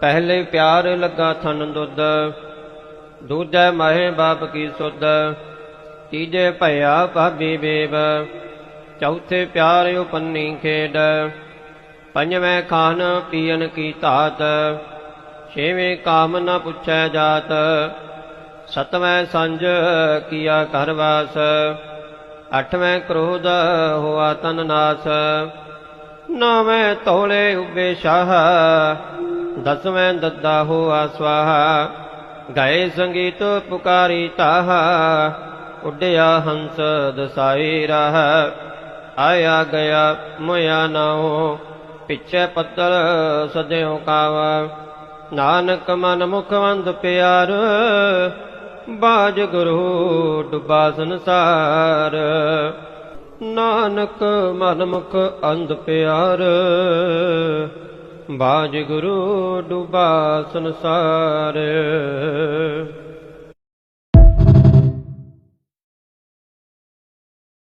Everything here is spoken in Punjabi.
ਪਹਿਲੇ ਪਿਆਰ ਲੱਗਾ ਥਨ ਦੁੱਧ, ਦੂਜੈ ਮਹੇ ਬਾਪ ਕੀ ਸੁਧ, ਤੀਜੇ ਭਇਆ ਭਾਬੀ ਬੇਬ ਚੌਥੇ ਪਿਆਰ ਉਪੰਨੀ ਖੇਡ, ਪੰਜਵੇਂ ਖਾਨ ਪੀਣ ਕੀ ਧਾਤ, ਛੇਵੇਂ ਕਾਮ ਨ ਪੁੱਛੈ ਜਾਤ, ਸਤਵੇਂ ਸੰਜ ਕੀਆ ਘਰ ਵਾਸ, ਅਠਵੇਂ ਕ੍ਰੋਧ ਹੋਆ ਤਨ ਨਾਸ, ਨੌਵੇਂ ਤੋਲੇ ਉਬੇ ਸ਼ਾਹ ਦਸਵੇਂ ਦੱਦਾ ਹੋਆ ਸਵਾਹਾ, ਗਾਏ ਸੰਗੀਤ ਪੁਕਾਰੀ ਤਾਹ, ਉੱਡਿਆ ਹੰਸ ਦਸਾਈ ਰਾਹ। ਆਇਆ ਗਿਆ ਮੋਇਆ ਨਾਉ, ਪਿੱਛੇ ਪੱਤਰ ਸਦਿਓ ਕਾਵਾ। ਨਾਨਕ ਮਨ ਮੁਖਵੰਦ ਪਿਆਰ, ਬਾਜ ਗੁਰੂ ਡੁਬਾ ਸੰਸਾਰ। ਨਾਨਕ ਮਨ ਮੁਖ ਅੰਧ ਪਿਆਰ ਬਾਜ ਗੁਰੂ ਡੁਬਾ ਸੰਸਾਰ।